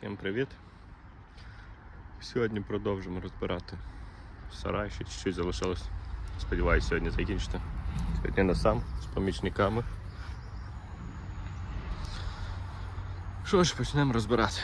Всім привіт! Сьогодні продовжимо розбирати сарай, ще чуть-чуть залишилось. Сподіваюсь, сьогодні закінчити. Сьогодні не сам з помічниками. Що ж, почнемо розбирати.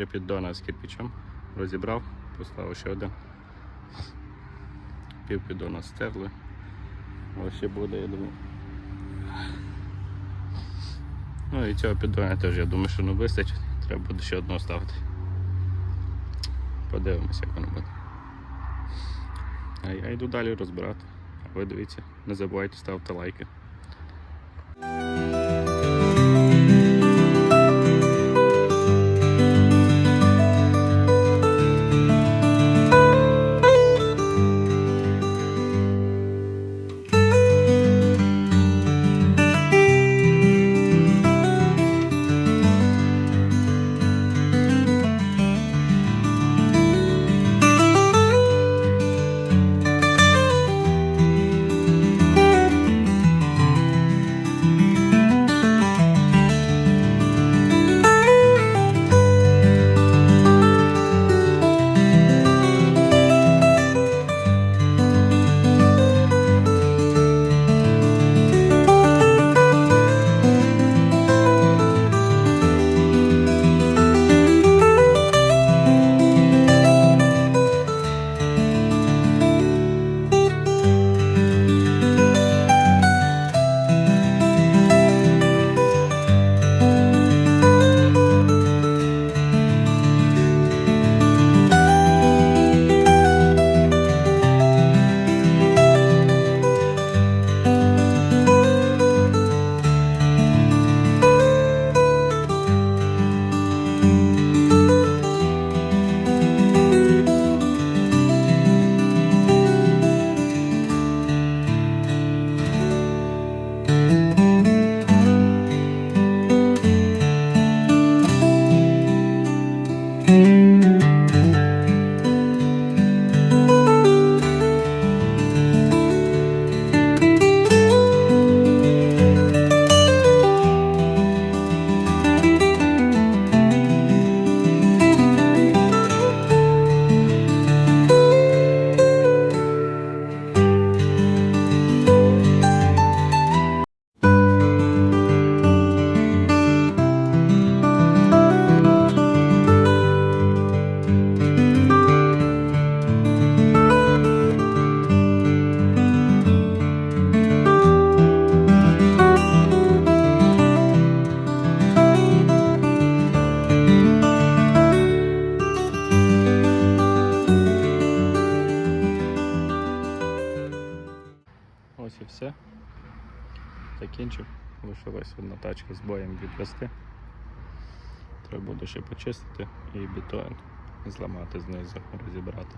Три піддона з кирпичем розібрав, поставив ще один. Пів піддона стерли. Ось ще буде, я думаю. Ну і цього піддона теж, я думаю, що не вистачить. Треба буде ще одного ставити. Подивимося, як воно буде. А я йду далі розбирати. А ви дивіться, не забувайте ставити лайки. Все. Закінчив. Лишилась одна тачка з боєм відвести. Треба буде ще почистити і бетон зламати знизу, розібрати.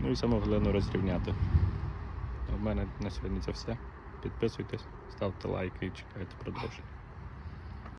Ну і саму глину розрівняти. У мене на сьогодні це все. Підписуйтесь, ставте лайки і чекайте продовження.